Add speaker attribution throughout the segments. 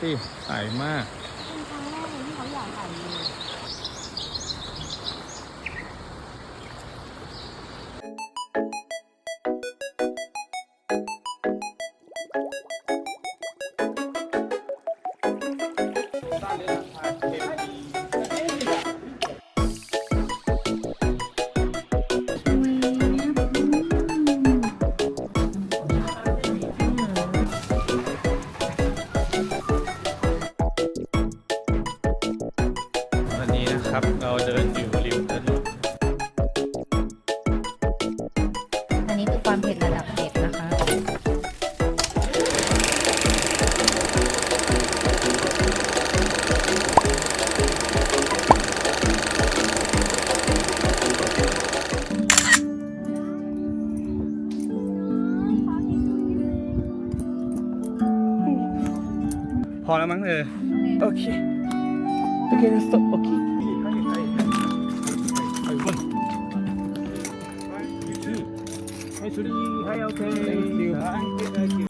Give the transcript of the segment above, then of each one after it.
Speaker 1: สิใสมาก
Speaker 2: เอ
Speaker 1: อโอเคโอเค let's stop โอเคはい、OK。Thank you.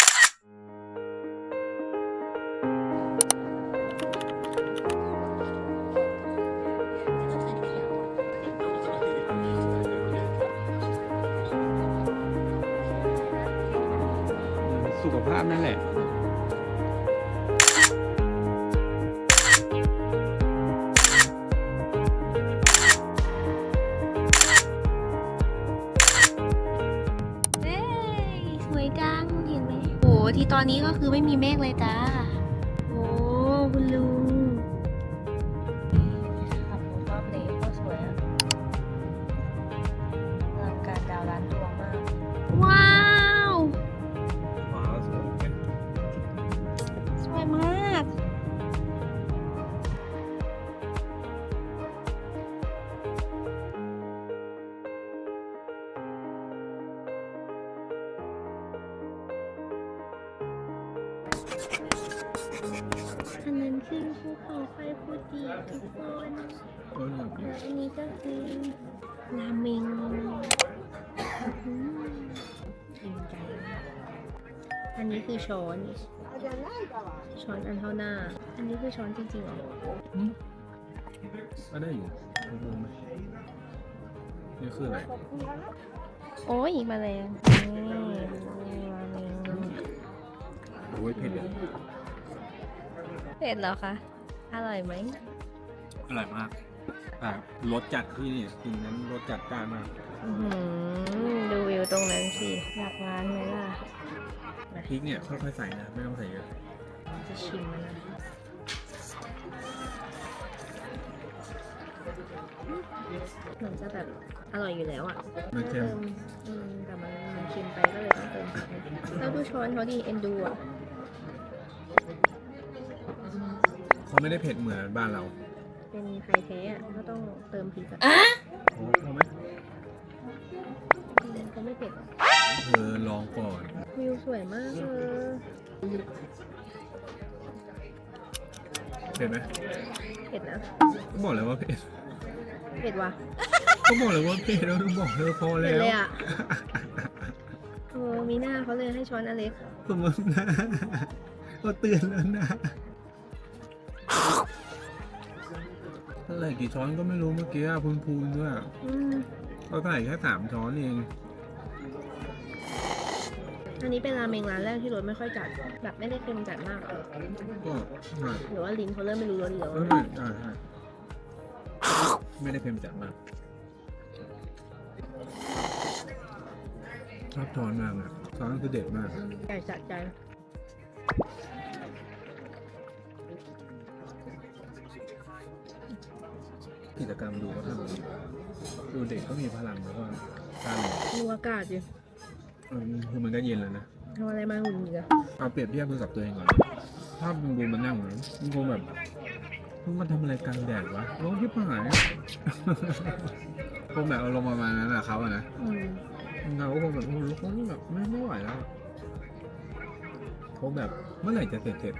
Speaker 1: สุขภาพนั่นแหละ
Speaker 2: ที่ตอนนี้ก็คือไม่มีเมฆเลย อันนั้นคือภูเขาไฟฟูจิทุกคนและอันนี้ก็คือราเมงอืมกินใจอันนี้คือช้อน ช้อนอันเท่าหน้า อันนี้คือช้อนจริงๆเหรอ
Speaker 1: ก็ได้อยู่ดูไหมนี่คืออะไร
Speaker 2: โอ้ยแมาแรงนี่ราเมง
Speaker 1: โอ้ยเผ็ดเลย
Speaker 2: เผ็ดเหรอคะอร่อยไหม
Speaker 1: อร่อยมากแต่รสจัดที่นี่กินนั้นรสจัดจ้านมาก
Speaker 2: อื้อหือดูวิวตรงนั้นสิอยากร้านไหมล่ะ
Speaker 1: พริกเนี่ยค่อยๆใส่นะไม่ต้องใส่เยอะ
Speaker 2: จะชิมมันนะเหมือนจะแบบอร่อยอยู่แล้วอะ
Speaker 1: มันเค็ม
Speaker 2: เติมอืมแต่มันมันเค็มไปก็เลยต้องเติมพริกแล้วดูช้อนเขาดีเอ็นดูอะ
Speaker 1: เขาไม่ได้เผ็ดเหมือนบ้านเรา
Speaker 2: เป็นไทยแท้อะก็ต้องเติมพริกอะ
Speaker 1: โอ้พอไหม
Speaker 2: เขาไม่เผ็ดอะ
Speaker 1: เธอลองก่อน
Speaker 2: วิวสวยมากเลย
Speaker 1: เผ็ดไหม
Speaker 2: เผ็ดนะ
Speaker 1: ก็บอกเลยว่าเผ็ด
Speaker 2: เผ็ดว่ะ
Speaker 1: ก็บอกเลยว่าเผ็ดแล้วต้องบอกเลยพอ
Speaker 2: เผ็
Speaker 1: แล้
Speaker 2: ด
Speaker 1: ว
Speaker 2: เลยอะโอ้มีหน้าเขาเลยให้ช้อนอันเล็ก
Speaker 1: สมมตินะก็เตือนแล้วนะ เท่าไหร่กี่ช้อนก็ไม่รู้เมื่อกี้อะพูนๆด้วย
Speaker 2: อืม
Speaker 1: ก็ใส่แค่สามช้อนเอง
Speaker 2: อันนี้เป็นราเมงร้านแรกที่รสไม่ค่อยจัด แบบไม่ได้เค็มจัดมากอะ
Speaker 1: ก็ใช่
Speaker 2: หรือว่าลิ้นเขาเริ่มไม่รู้รสอีกแล้ว
Speaker 1: เออไม่ใช่ใช่ไม่ได้เค็มจัดมากชอบช้อนมากอะช้อนคือเด็ดมาก
Speaker 2: ใหญ่จัดใจ
Speaker 1: กิจกรรมดูก็ทำดีดูเด็กก็มีพลังแล้วก็กล้าเลย
Speaker 2: ดูอากาศดิ
Speaker 1: เออคือมันก็เย็นแล้วนะ
Speaker 2: ทำอะไรมาหุ่นอีกอะ
Speaker 1: เอาเปรียบเทียบกับตัวเองก่อนถ้ามึงดูมันนั่งนะมึงคงแบบมึงมาทำอะไรกลางแดดวะร้องที่หายคงแบบอารมณ์ประมาณนั้นแหละเขาอะนะ
Speaker 2: อืม
Speaker 1: เราก็คงแบบโอ้โหคงแบบไม่ไม่ไหวแล้วเขาแบบเมื่อไหร่จะเสร็จเสร็จ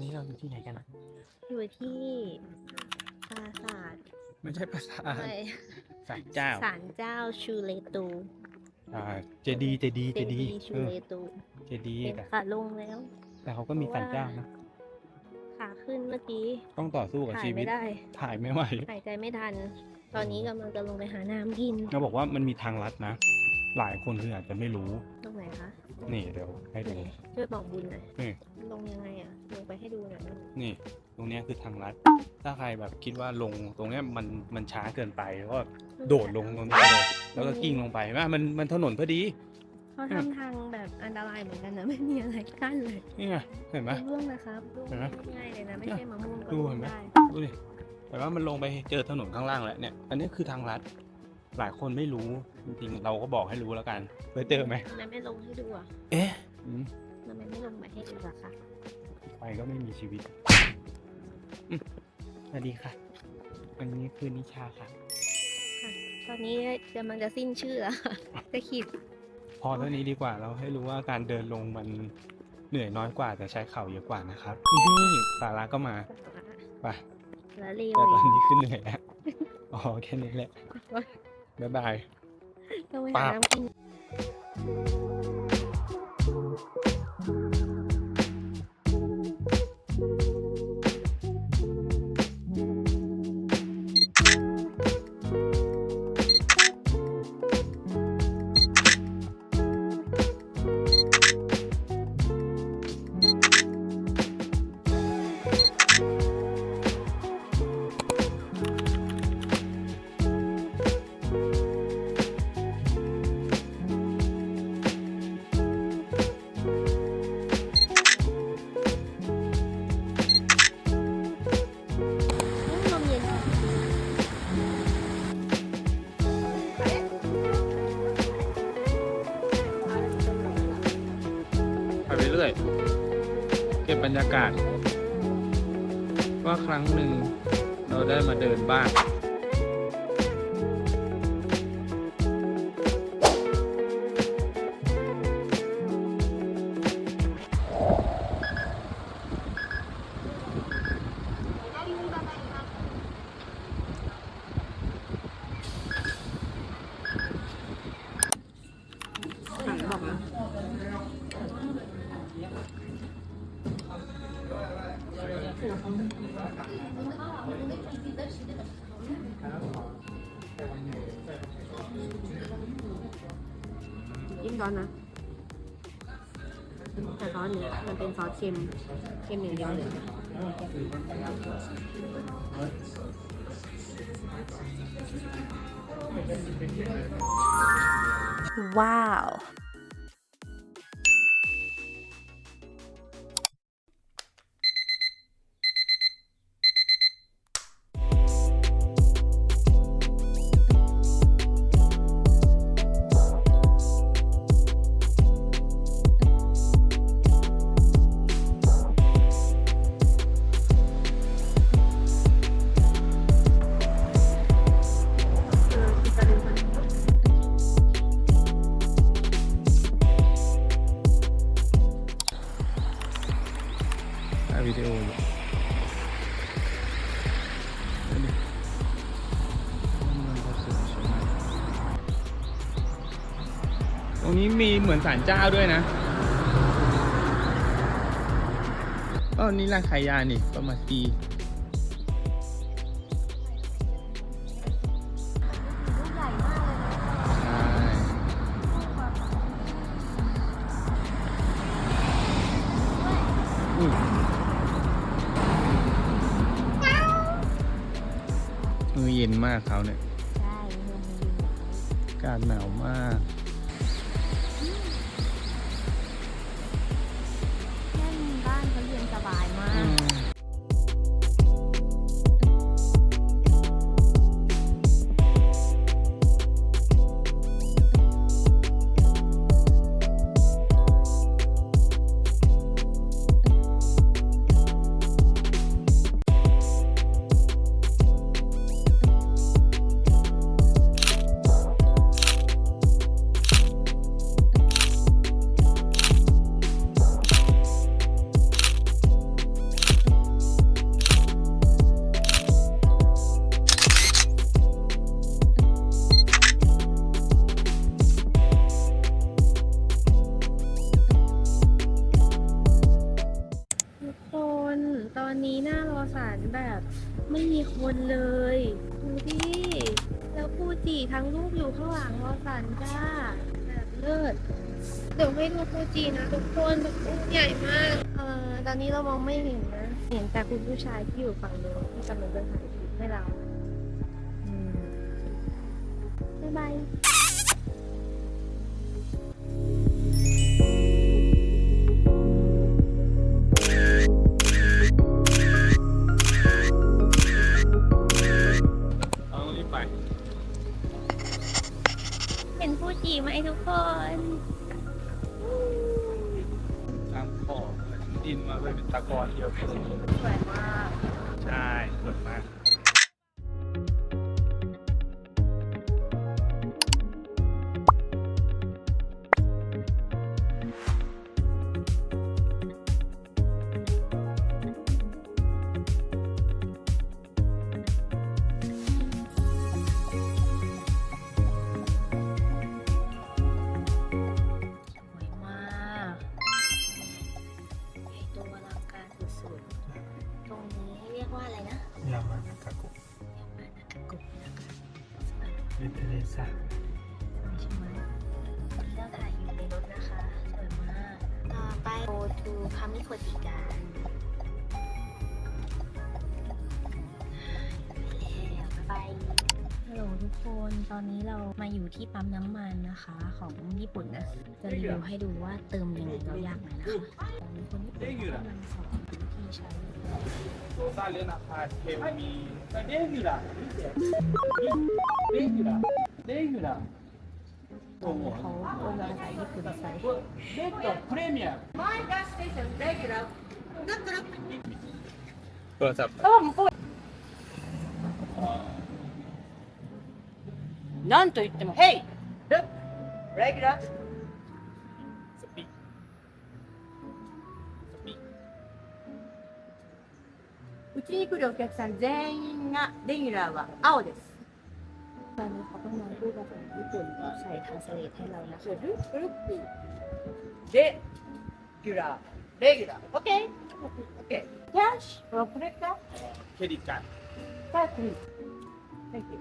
Speaker 3: นี่เราอยู่ที่ไหนกันอะ
Speaker 2: อยู่ที่
Speaker 3: ปราสาท
Speaker 2: ไม่ใช่ปราสาท
Speaker 3: ศาลเจ้า
Speaker 2: ศาลเจ้าชูเลตู
Speaker 3: อ่าเจดีย์เจดีย์
Speaker 2: เจ
Speaker 3: ดี
Speaker 2: ชู
Speaker 3: เล
Speaker 2: ตู
Speaker 3: เจดี
Speaker 2: ค่ขาลงแล้ว
Speaker 3: แต่เขาก็มีศาลเจ้านะ
Speaker 2: ขาขึ้นเมื่อกี้
Speaker 3: ต้องต่อสู้กับ
Speaker 2: ถ่าย
Speaker 3: ชีวิ
Speaker 2: ไม่ได้
Speaker 3: ถ่ายไม่ไหว
Speaker 2: หายใจไม่ทัน ตอนนี้กำลังจะลงไปหาน้ำกิน
Speaker 3: เราบอกว่ามันมีทางลัดนะ หลายคนคืออาจจะไม่รู้
Speaker 2: รงไหนคะ
Speaker 3: นี่เดี๋ยวให้
Speaker 2: ไหน
Speaker 3: ดู
Speaker 2: ช่วยบอกบุญหน่อย
Speaker 3: นี่
Speaker 2: ลงยังไงอะ ลงไปให้ดูหน่อย
Speaker 3: นี่ ตรงเนี้ยคือทางลัด ถ้าใครแบบคิดว่าลงตรงเนี้ยมันมันช้าเกินไปก็โดดลงตรงนี้ไปเลยแล้วก็กิ้งลงไปว่ามันมันถนนพอดี
Speaker 2: เขาทำทางแบบอันตรายเหมือนกันนะ ไม่มีอะไรกั้นเลย
Speaker 3: นี่ไงเห็นไหม
Speaker 2: ร่วงนะครับร่วง
Speaker 3: เห็นไหม
Speaker 2: ง่ายเลยนะ ไม่ใช่มะม่วงก็
Speaker 3: ดู
Speaker 2: ร่ว
Speaker 3: เห็
Speaker 2: ง
Speaker 3: นไหม
Speaker 2: ได้
Speaker 3: ดูดิแต่ว่ามันลงไปเจอถนนข้างล่างแล้วเนี่ย อันนี้คือทางลัด หลายคนไม่รู้จริงๆเราก็บอกให้รู้แล้วกันเคยเจอไหม
Speaker 2: ทำไมไม่ลงให้ดูอะ
Speaker 3: เอ๊ะอืม
Speaker 2: ทำไมไม่ลงมาให้ดูล่ะคะ
Speaker 3: ไปก็ไม่มีชีวิตอืมสวัสดีค่ะอันนี้คือนิชาค่ะ
Speaker 2: ค่ะ ตอนนี้กำลังจะสิ้นชื่อแล้วค่ะจะขีด
Speaker 3: พอเท่านี้ดีกว่าเราให้รู้ว่าการเดินลงมันเหนื่อยน้อยกว่าแต่ใช้เข่าเยอะกว่านะครับนี่สาระก็มาไป
Speaker 2: แล้วรี
Speaker 3: แต่
Speaker 2: วิ
Speaker 3: ตอน
Speaker 2: ว
Speaker 3: นี้ขึ้นเหนื่อยแล้วอ๋อแค่นี้แหละ บ๊ายบาย
Speaker 2: ต้องไป
Speaker 3: ปั๊
Speaker 2: หา
Speaker 3: บ
Speaker 2: น้ำกิน
Speaker 3: กาส ว่าครั้งหนึ่งเราได้มาเดินบ้าง
Speaker 2: เป็นซอสเค็มเค็มอย่างเดียวเลยว้าว
Speaker 3: ศาลเจ้าด้วยนะอ๋อนี่ร้านขายยานี่ประมาซีใช่อุ้ยมือเย็นมากเขาเนี่ย
Speaker 2: ใช่เมืองมันอยู่
Speaker 3: อากาศหนาวมาก
Speaker 2: ผู้ชายที่อยู่ฝั่งโน้นที่กำลังจะถ่าย
Speaker 3: ว่า
Speaker 2: อะไรนะ
Speaker 3: ยามานาคาโกะ
Speaker 2: ยามานากะกุนะคะ
Speaker 3: วิเทเลซ่า
Speaker 2: ใช่ไหมวันนี้เราถ่ายอยู่ในรถนะคะ สวยมาก ต่อไป go to คามิโคติกันไปฮัลโหลทุกคนตอนนี้เรามาอยู่ที่ปั๊มน้ำมันนะคะของญี่ปุ่นนะจะรีวิวให้ดูว่าเติมยังไงเรายากไหมนะคะมีคนญี่ปุ่นเขากำลังสอน
Speaker 3: gente. レギュラープレミアム
Speaker 4: なと言っても、
Speaker 3: ヘイレギュ
Speaker 4: ラーに来るお客さん全員がレギュラーは青です
Speaker 2: ตอนนี้เขากำลังพูดภาษาญี่ปุ่นใส่ทางสเลทให้เรานะคะ
Speaker 4: ルッルックレギュラーレギュラー OK? OK キャッシュ or プレカ
Speaker 3: เครดิตการ์ด
Speaker 4: カード Thank you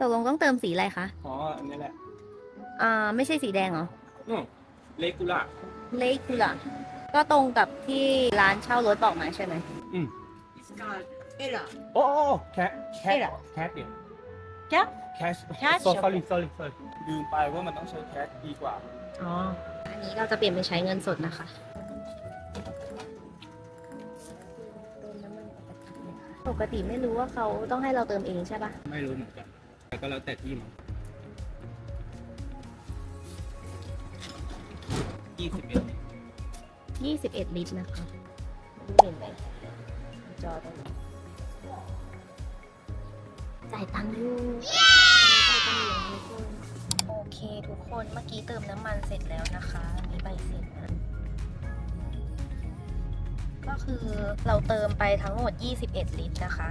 Speaker 2: ตกลงต้องเติมสีอะไรคะ
Speaker 3: อ๋อ อันนี้แหละ
Speaker 2: อ่า ไม่ใช่สีแดงเหรอ
Speaker 3: อืมเลกูล่า
Speaker 2: เลกูล่ะ ก็ตรงกับที่ร้านเช่ารถบอกมาใช่ไหม
Speaker 4: It's called エラー
Speaker 3: โอ้แ god. Era.
Speaker 4: Oh, oh, cat, cat, Era. cat, yeah.
Speaker 3: แก๊ป
Speaker 4: Cash.
Speaker 3: Cash. So sorry, sorry, sorry. ลืมไปว่ามันต้องใช้แคชดีกว่า
Speaker 2: อ๋อ อันนี้เราจะเปลี่ยนไปใช้เงินสดนะคะ ปกติไม่รู้ว่าเขาต้องให้เราเติมเองใช่ปะ
Speaker 3: ไม่รู้เหมือนกัน แต่ก็แล้วแต่ที่มั้งยี่สิบเอ็ด
Speaker 2: 21 ลิตรนะคะเปลี่ยนไป จอตรงนี้จ่ายตังค์อยู่จ่ายตังค์อยู่ทุกคนโอเคทุกคนเมื่อกี้เติมน้ำมันเสร็จแล้วนะคะอันนี้ใบเสร็จนะก็คือเราเติมไปทั้งหมด 21 ลิตรนะคะ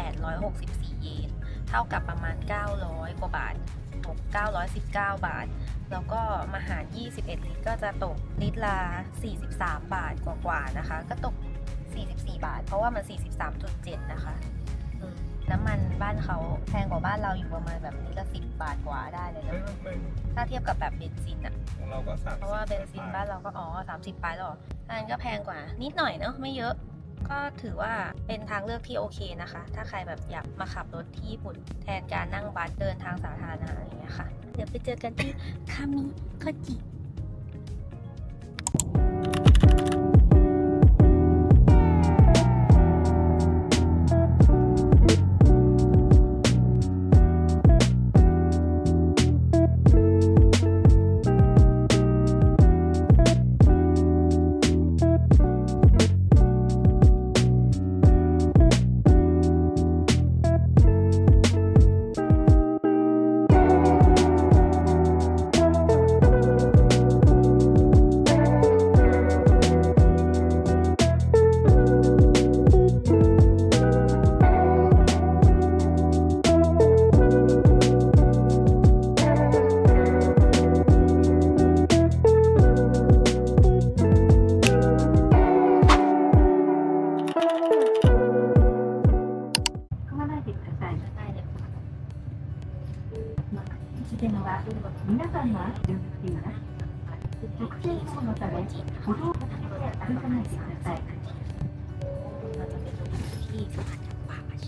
Speaker 2: 3,864 เยน เท่ากับประมาณ 900 กว่าบาทตก919 บาท แล้วก็มาหาร 21 ลิตรก็จะตกลิตรละ 43 บาทกว่าๆนะคะ ก็ตก44 บาท เพราะว่ามัน 43.7 นะคะอืมน้ำมันบ้านเขาแพงกว่าบ้านเราอยู่ประมาณแบบลิตรละ10บาทกว่าได้เลยนะถ้าเทียบกับแบบเบนซินอะ
Speaker 3: ของเราก็สาม
Speaker 2: เพราะว่าเบนซินบ้านเราก็อ๋อสามสิบปลายแล้วเหรออันนั้นก็แพงกว่า นิดหน่อยเนอะไม่เยอะก็ถือว่าเป็นทางเลือกที่โอเคนะคะ ถ้าใครแบบอยากมาขับรถที่ญี่ปุ่น แทนการนั่งบัสเดินทางสาธารณะอะไรอย่างเงี้ยค่ะ เดี๋ยวไปเจอกันที่คามิโคจิ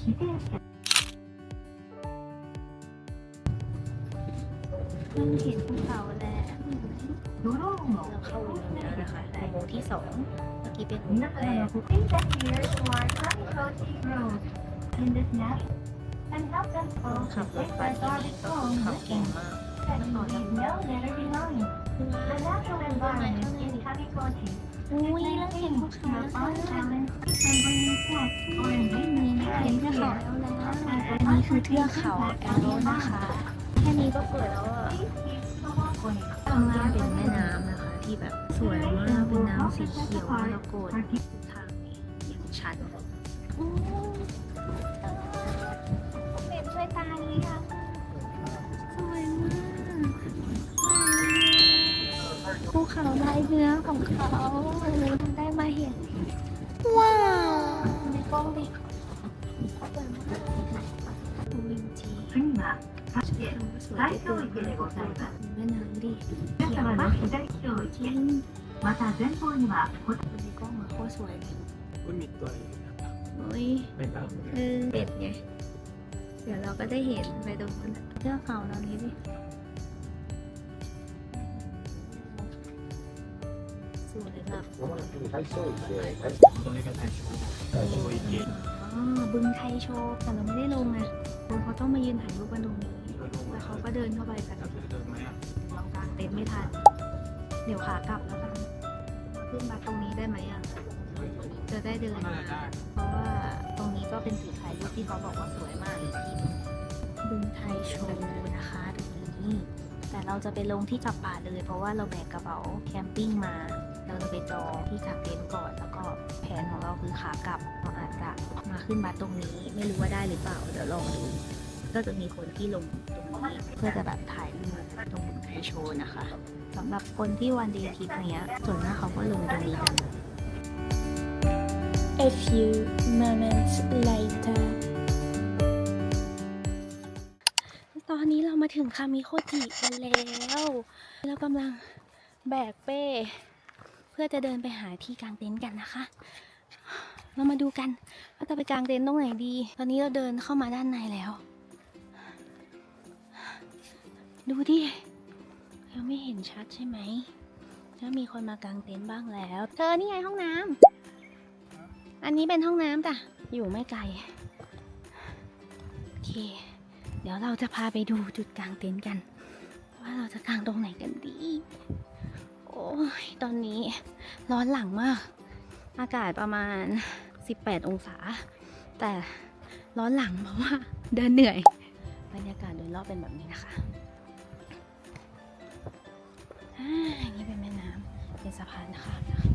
Speaker 2: เพิ่งเห็นภูเขาแล้วเราเข้าเมืองแล้วนะคะแต่โมงที่สองเมื่อกี้เป็นโมงแรก
Speaker 5: Please adhere to our Suncoaching rules in this map and help
Speaker 2: them
Speaker 5: follow
Speaker 2: ขับ
Speaker 5: the
Speaker 2: รถ
Speaker 5: six
Speaker 2: ไป
Speaker 5: as
Speaker 2: ที่
Speaker 5: orbit
Speaker 2: ขับ
Speaker 5: goals
Speaker 2: เก่งมาก
Speaker 5: and leave no litter behind. The natural environment is Tamikochi,
Speaker 2: อุ้ยแล้วเห็นภูเขาแล้ว
Speaker 5: all
Speaker 2: ค่ะ
Speaker 5: challenged and bringing pets or
Speaker 2: เห็น
Speaker 5: endangered
Speaker 2: เทือกเขาแล้วนะอันนี้คือเทือกเขาแอลโรนะคะ แค่นี้ก็สวยแล้วอะข้างล่างเป็นแม่น้ำนะคะ ที่แบบสวยมากเป็นน้ำสีเขียวมรกตทางนี้อย่างชัด ของเขาได้มาเห็น ว้าวมีกล้องดิดูวินจีแม่น้ำดิ
Speaker 5: เขียวปะ
Speaker 2: เขี
Speaker 5: ย
Speaker 2: ว
Speaker 5: มาตาเส้นโพนี่
Speaker 2: มามีกล้องมาโคตรสวยเลย
Speaker 3: อุ้ยมีตัวอะไร
Speaker 2: อุ้ยเป็ดเป็ดไงเดี๋ยวเราก็ได้เห็นไปตรงนั้นเสื้อขาวเรานี้ดิ บบ
Speaker 3: ตรงนี้ก็ถ่ายโชว์
Speaker 2: อ๋อบึงไทยโชว์แต่เราไม่ได้ลงไงเขาต้องมายืนถ่ายรูปกันตรงนี้แล้วเขาก็เดินเข้าไปกัน
Speaker 3: เราเดินไหมอะ
Speaker 2: เรากางเต็นท์ไม่ทันเดี๋ยวขากลับแล้วกันขึ้นมาตรงนี้ได้ไหมอะจะได้เดินมาเพราะว่าตรงนี้ก็เป็นจุดถ่ายรูปที่เขาบอกว่าสวยมากอีกที่บึงไทยโชว์นะคะตรงนี้แต่เราจะไปลงที่จับป่าเลย เพราะว่าเราแบกกระเป๋าแคมปิ้งมา ไปจองที่กางเต็นท์ก่อน แล้วก็แผนของเราคือขากลับเราอาจจะมาขึ้นมาตรงนี้ ไม่รู้ว่าได้หรือเปล่าเดี๋ยวลองดู ก็จะมีคนที่ลงตรงนี้เพื่อจะแบบถ่ายรูปตรงบึงไทยโชว์นะคะสำหรับคนที่วันเดย์ทริปเนี้ยส่วนมากเขาก็ลงตรงนี้กัน
Speaker 6: A few moments later.
Speaker 2: ตอนนี้เรามาถึงคามิโคจิกันแล้ว เรากำลังแบกเป้ เพื่อจะเดินไปหาที่กางเต็นท์กันนะคะ เรามาดูกันว่าจะไปกางเต็นท์ตรงไหนดี ตอนนี้เราเดินเข้ามาด้านในแล้ว ดูดิยังไม่เห็นชัดใช่ไหมถ้ามีคนมากางเต็นท์บ้างแล้ว เธอนี่ไงห้องน้ำอันนี้เป็นห้องน้ำจ้ะ อยู่ไม่ไกล โอเค เดี๋ยวเราจะพาไปดูจุดกางเต็นท์กัน ว่าเราจะกางตรงไหนกันดี โอ้ยตอนนี้ร้อนหลังมาก อากาศประมาณ 18 องศา แต่ร้อนหลังเพราะว่าเดินเหนื่อย บรรยากาศโดยรอบเป็นแบบนี้นะคะอ่าอย่างนี้เป็นแม่น้ำเป็นสะพานข้ามนะคะ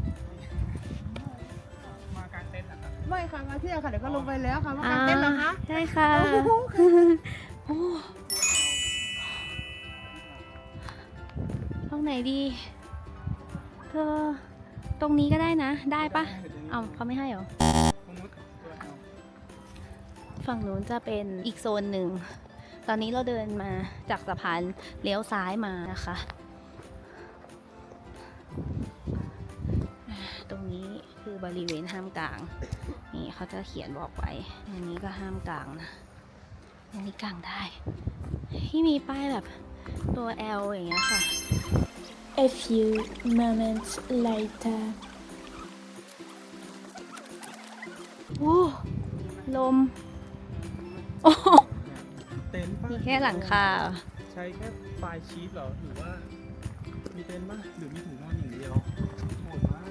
Speaker 3: มากางเต็นท์เหรอครับ
Speaker 4: ไม่ค่ะมาเที่ยวค่ะเดี๋ยวก็ลงไปแล้วค่ะมากางเต้นท์เหรอคะ
Speaker 2: ใช่ค่ะโอ้ตรงไหนดีเธอ ตรงนี้ก็ได้นะ ได้ปะเอาเขาไม่ให้เหรอ ฝั่งนู้นจะเป็นอีกโซนหนึ่ง ตอนนี้เราเดินมาจากสะพานเลี้ยวซ้ายมานะคะ ตรงนี้คือบริเวณห้ามกลาง นี่เขาจะเขียนบอกไว้ อันนี้ก็ห้ามกลางนะอันนี้กลางได้ ที่มีป้ายแบบตัว L อย่างเงี้ยค่ะ
Speaker 6: A few moments later.
Speaker 2: โอ้ลม โอ้
Speaker 3: เต็นท์ป่ะ
Speaker 2: มีแค่หลังคา
Speaker 3: ใช้แค่ไฟล์ชีสเหรอ หรือว่า มีเต็นท์ป่ะหรือมีถุงนอนอย่างเดียวโหดมาก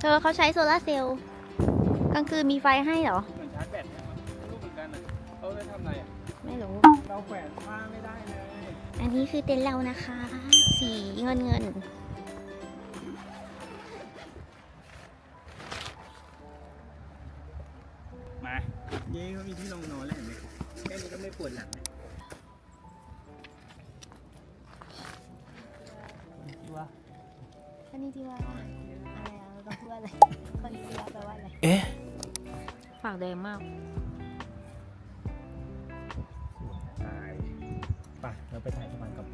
Speaker 2: เธอเขาใช้โซลาร์เซลล์กลางคืนมีไฟให้เหรอ
Speaker 3: เหมือนชาร์จแบตเนี่ยมันรูปเหมือนกันอะเขาไปทำอะไรอะ
Speaker 2: ไม่รู้
Speaker 3: เราแขวนผ้าไม่ได้เลย
Speaker 2: อันนี้คือเต็นท์เรานะคะ สีเงินเงิน
Speaker 3: มาเย้เขามีที่รองนอนแล้วเห็นไหมแค่นี้ก็ไม่ปวดหลังเลยที่ว่า
Speaker 2: คณิจิวะอะไรอะเราต้องพูดอะไรคณิจิวะแปลว่าอะไร
Speaker 3: เอ๊ะ
Speaker 2: ปากแดงมาก
Speaker 7: เราไปถ่ายที่มันกับ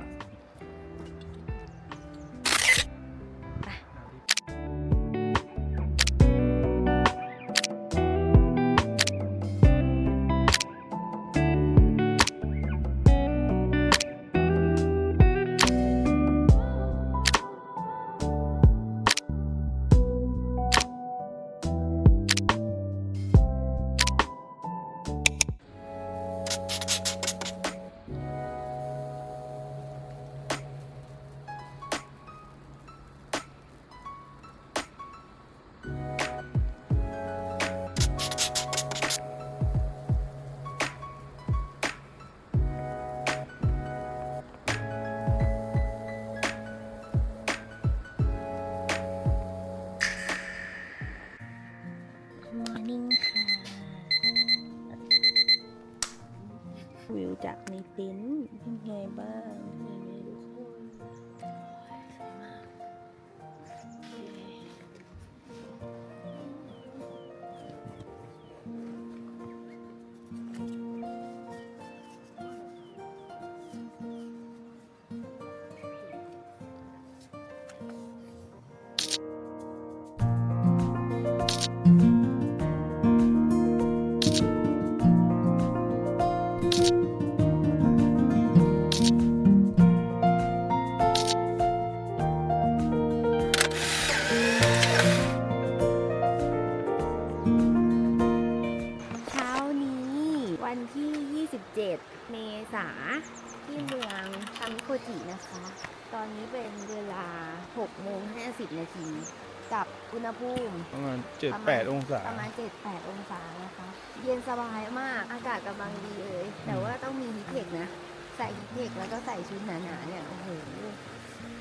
Speaker 2: กับอุณหภูมิ
Speaker 3: ประมาณ
Speaker 2: ประมาณ
Speaker 3: 7-8องศา
Speaker 2: ประมาณ 7-8 องศานะคะ เย็นสบายมากอากาศกำลังดีเลย แต่ว่าต้องมีฮิตเทคนะ ใส่ฮิตเทคแล้วก็ใส่ชุดหนาๆเนี่ยโอ้โห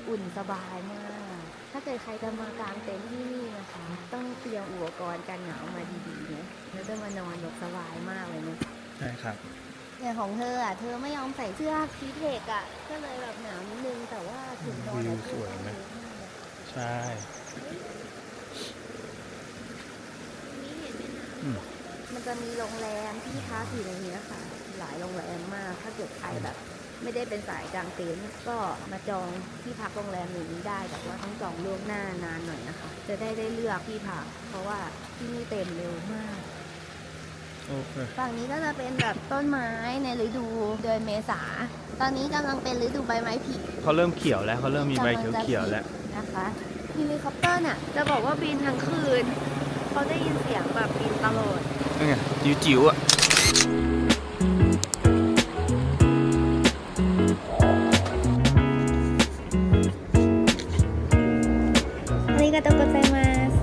Speaker 2: อุ่นสบายมาก ถ้าเกิดใครจะมากางเต็นท์ที่นี่นะคะ ต้องเตรียมอุปกรณ์กันหนาวมาดีๆนะแล้วจะมานอนแบบสบายมากเลยนะ
Speaker 3: ใช่ครับ
Speaker 2: อย่างของเธออะเธอไม่ยอมใส่เสื้อฮีทเทคอะก็เลยแบบหนาวนิดนึงแต่ว่าถึงนอนแล้ว
Speaker 3: วิวสวยนะ ใช่อื ม
Speaker 2: มันจะมีโรงแรมที่พักอยู่ในเนี้ยค่ะ หลายโรงแรมมาก ถ้าเกิดใครแบบ ไม่ได้เป็นสายกลางเต็นท์ก็มาจองที่พักโรงแรมอย่างนี้ได้ แต่ว่าต้องจองล่วงหน้านานหน่อยนะคะ จะได้ได้เลือกที่พัก เพราะว่าที่นี่เต็มเร็วมาก
Speaker 3: โอเค
Speaker 2: ฝั่งนี้ก็จะเป็นแบบต้นไม้ในฤดูเดือนเมษา ตอนนี้กำลังเป็นฤดูใบไม้ผลิ
Speaker 3: เขาเริ่มเขียวแล้วเขาเริ่มมีใบเขียวๆแล้ว
Speaker 2: นะคะเฮลิคอปเตอร์น่ะจะบอกว่าบินทั้งคืน เขาได้ยินเสียงแบบบินตลอด
Speaker 3: นี่ไงจิ๋วๆอ่ะ
Speaker 2: ありがとうございます。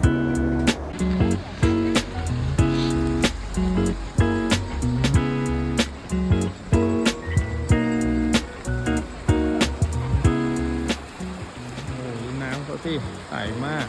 Speaker 3: โอ้โหดูน้ำเขาสิใสมาก